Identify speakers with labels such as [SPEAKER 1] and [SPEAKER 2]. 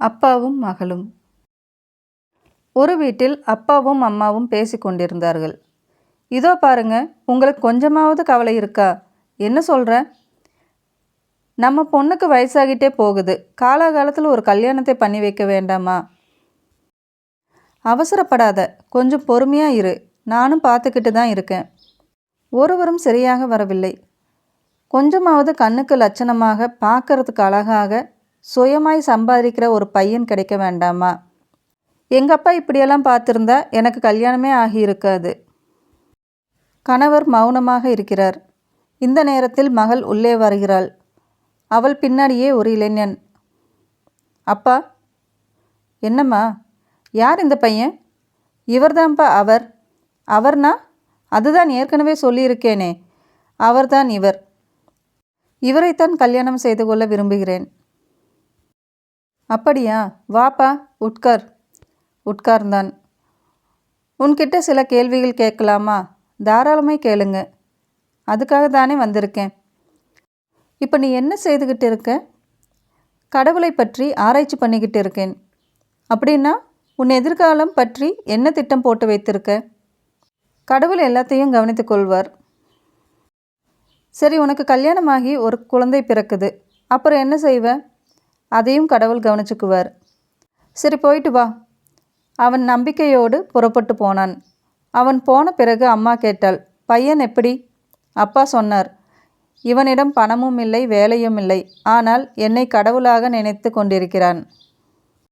[SPEAKER 1] அப்பாவும் மகளும். ஒரு வீட்டில் அப்பாவும் அம்மாவும் பேசிக்கொண்டிருந்தார்கள் இதோ பாருங்க உங்களுக்கு கொஞ்சமாவது கவலை இருக்கா? என்ன சொல்கிற நம்ம பொண்ணுக்கு வயசாகிட்டே போகுது. காலாகாலத்தில் ஒரு கல்யாணத்தை பண்ணி வைக்க வேண்டாமா? அவசரப்படாத கொஞ்சம் பொறுமையாக இரு. நானும் பார்த்துக்கிட்டு தான் இருக்கேன். ஒருவரும் சரியாக வரவில்லை. கொஞ்சமாவது கண்ணுக்கு லட்சணமாக பார்க்கறதுக்கு அழகாக சுயமாய் சம்பாதிக்கிற ஒரு பையன் கிடைக்க வேண்டாமா? எங்கள் அப்பா இப்படியெல்லாம் பார்த்துருந்தா? எனக்கு கல்யாணமே ஆகியிருக்காது. கணவர் மௌனமாக இருக்கிறார். இந்த நேரத்தில் மகள் உள்ளே வருகிறாள். அவள் பின்னாடியே ஒரு இளைஞன். அப்பா என்னம்மா? யார் இந்த பையன்? இவர்தான்ப்பா அவர். அவர்னா? அதுதான் ஏற்கனவே சொல்லியிருக்கேனே. அவர்தான் இவர். இவரைத்தான் கல்யாணம் செய்து கொள்ள விரும்புகிறேன். அப்படியா? வாப்பா உட்கார். உட்கார்ந்தான். உன்கிட்ட சில கேள்விகள் கேட்கலாமா? தாராளமே கேளுங்க. அதுக்காக தானே வந்திருக்கேன். இப்போ நீ என்ன செய்துக்கிட்டு இருக்க? கடவுளை பற்றி ஆராய்ச்சி பண்ணிக்கிட்டு இருக்கேன். அப்படின்னா உன் எதிர்காலம் பற்றி என்ன திட்டம் போட்டு வைத்திருக்க? கடவுள் எல்லாத்தையும் கவனித்துக் கொள்வார். சரி உனக்கு கல்யாணமாகி ஒரு குழந்தை பிறக்குது. அப்புறம் என்ன செய்வ? அதையும் கடவுள் கவனிச்சுக்குவார். சரி போயிட்டு வா. அவன் நம்பிக்கையோடு புறப்பட்டு போனான். அவன் போன பிறகு அம்மா கேட்டாள் பையன் எப்படி? அப்பா சொன்னார் இவனிடம் பணமும் இல்லை வேலையும் இல்லை. ஆனால் என்னை கடவுளாக நினைத்து கொண்டிருக்கிறான்.